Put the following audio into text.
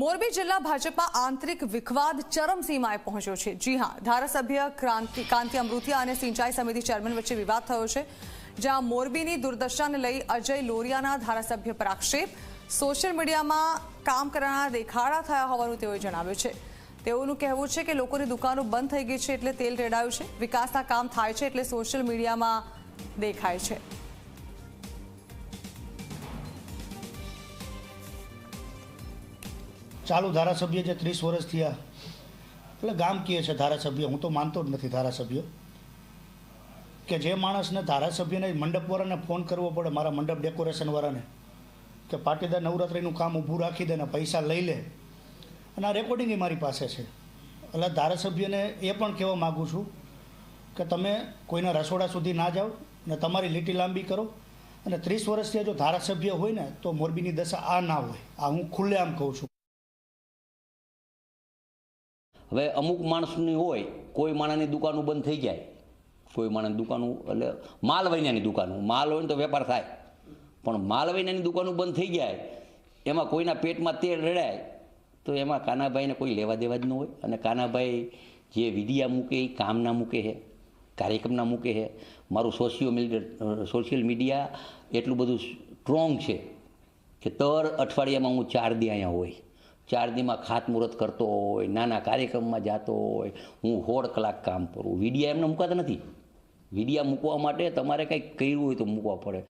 મોરબી જિલ્લા ભાજપમાં આંતરિક વિખવાદ ચરમસીમાએ પહોંચ્યો છે. જી હા, ધારાસભ્ય ક્રાંતિ કાંતિ અમૃતિયા અને સિંચાઈ સમિતિ ચેરમેન વચ્ચે વિવાદ થયો છે, જ્યાં મોરબીની દુર્દશાને લઈ અજય લોરિયાના ધારાસભ્ય પર આક્ષેપ. સોશિયલ મીડિયામાં કામ કરનારા દેખાડા થયા હોવાનું તેઓએ જણાવ્યું છે. તેઓનું કહેવું છે કે લોકોની દુકાનો બંધ થઈ ગઈ છે એટલે તેલ રેડાયું છે. વિકાસના કામ થાય છે એટલે સોશિયલ મીડિયામાં દેખાય છે. ચાલુ ધારાસભ્ય જે ત્રીસ વર્ષ થયા, એટલે ગામ કહે છે ધારાસભ્ય, હું તો માનતો જ નથી ધારાસભ્ય, કે જે માણસને ધારાસભ્યને મંડપવાળાને ફોન કરવો પડે, મારા મંડપ ડેકોરેશનવાળાને કે પાટીદાર નવરાત્રિનું કામ ઊભું રાખી દે ને પૈસા લઈ લે. અને આ રેકોર્ડિંગ એ મારી પાસે છે. એટલે ધારાસભ્યને એ પણ કહેવા માગું છું કે તમે કોઈના રસોડા સુધી ના જાઓ ને તમારી લીટી લાંબી કરો. અને ત્રીસ વર્ષથી જો ધારાસભ્ય હોય ને, તો મોરબીની દશા આ ના હોય. આ હું ખુલ્લેઆમ કહું છું. હવે અમુક માણસની હોય, કોઈ માણસની દુકાનો બંધ થઈ જાય. કોઈ માણસની દુકાનો, એટલે માલ વૈનાની દુકાનો. માલ હોય ને તો વેપાર થાય. પણ માલ વૈનાની દુકાનો બંધ થઈ જાય, એમાં કોઈના પેટમાં તેલ રેડાય, તો એમાં કાનાભાઈને કોઈ લેવા દેવા જ ન હોય. અને કાનાભાઈ જે વિધિયા મૂકે, એ કામના મૂકે છે, કાર્યક્રમના મૂકે છે. મારું સોશિયો સોશિયલ મીડિયા એટલું બધું સ્ટ્રોંગ છે કે દર અઠવાડિયામાં હું ચાર દી અહીંયા હોય. ચાર દીમાં ખાતમુહૂર્ત કરતો હોય, નાના કાર્યક્રમમાં જતો હોય, હું હોળ કલાક કામ કરું. વિડિયા એમને મૂકાતા નથી. વિડિયા મૂકવા માટે તમારે કંઈક કર્યું હોય તો મૂકવા પડે.